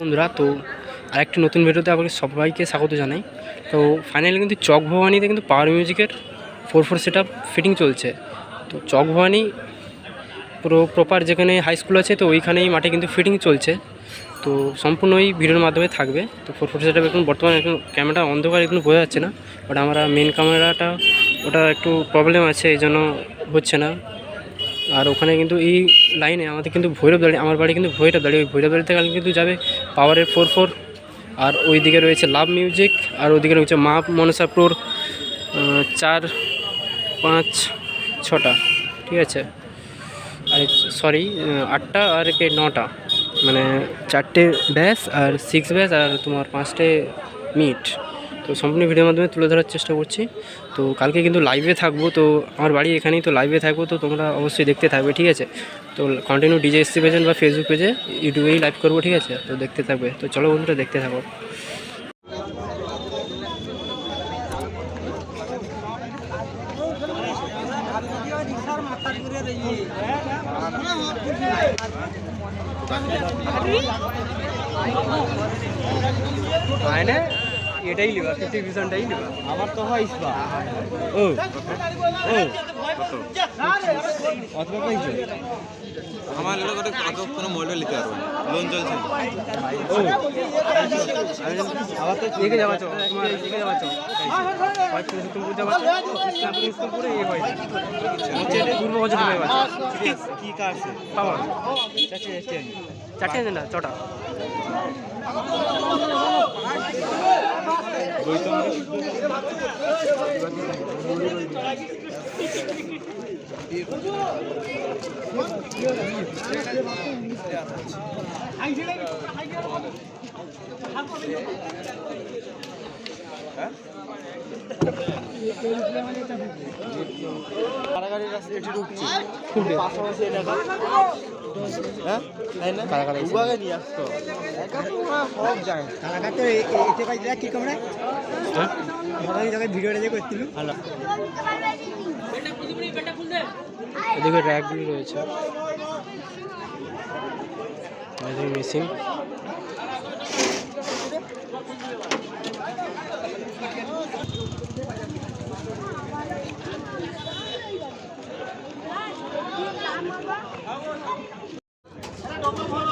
বন্ধুরা, তো আরেকটি নতুন ভিডিওতে আপনাকে সবাইকে স্বাগত জানাই। তো ফাইনালি কিন্তু চক ভবানীতে কিন্তু পাওয়ার মিউজিকের ফোর ফোর সেট ফিটিং চলছে। তো চক ভবানী পুরো প্রপার যেখানে হাই স্কুল আছে, তো ওইখানেই মাঠে কিন্তু ফিটিং চলছে। তো সম্পূর্ণ ওই ভিডিওর মাধ্যমে থাকবে। তো ফোর ফোর সেট এখন বর্তমানে এখন ক্যামেরা অন্ধকার, এখন বোঝা যাচ্ছে না। বাট আমরা মেন ক্যামেরাটা ওটা একটু প্রবলেম আছে এই জন্য হচ্ছে না। আর ওখানে কিন্তু এই লাইনে আমাদের কিন্তু ভৈরব দাঁড়িয়ে, আমার বাড়ি কিন্তু ভৈরব দাঁড়িয়ে, ওই ভৈরব দাঁড়িয়ে থেকে কিন্তু যাবে পাওয়ারের ফোর ফোর আর ওই দিকে রয়েছে লাভ মিউজিক আর ওইদিকে রয়েছে মা মনসাপুর চার, পাঁচ, ছটা, ঠিক আছে? আর সরি আটটা আর একে নটা মানে চারটে ব্যাস আর সিক্স ব্যাস আর তোমার পাঁচটে মিট তো সম্পূর্ণ ভিডিওর মাধ্যমে তুলে ধরার চেষ্টা করছি। তো কালকে কিন্তু লাইভে থাকব, তো আমার বাড়ি এখানেই, তো লাইভে থাকব, তো তোমরা অবশ্যই দেখতে থাকবে, ঠিক আছে? তো কন্টিনিউ ডিজে এসসি পেজে বা ফেসবুক পেজে ইউটিউবেই লাইভ করব, ঠিক আছে? তো দেখতে থাকবে। তো চলো বন্ধুরা, দেখতে থাকো। এটাই লিবা ফিফটি পার্সেন্টটাই লিবা আমার তো হয় ইসবা। ও ও। অথবা পাইছে আমার এগুলো করে কত কোনো মোবাইল নিতে পারব না লোন চলছে। না। ও। আবার তো এগিয়ে যাওয়া চো তোমার এগিয়ে যাওয়া চো কুসুমপুর যাওয়া চো ইসলামপুর স্কুল করে এ হয় হচ্ছে পূর্ব হয়ে কি পাওয়া চারটে আছে না ছটা হ্যাঁ? কারাগারি রাস্তা এটি ঢুকছে। পাশাপাশি এলাকা হ্যাঁ? তাই না? কারাগারি উবাগে নিয়ে আসতো একা তো সব যায় কারাগার তো এ- এ- এতে কাজ কি কমরা। হ্যাঁ? ভালো জায়গায় ভিডিওটা যে করছিল ভালো এদিকে র্যাকগুলি রয়েছে। মেশিন কত বড়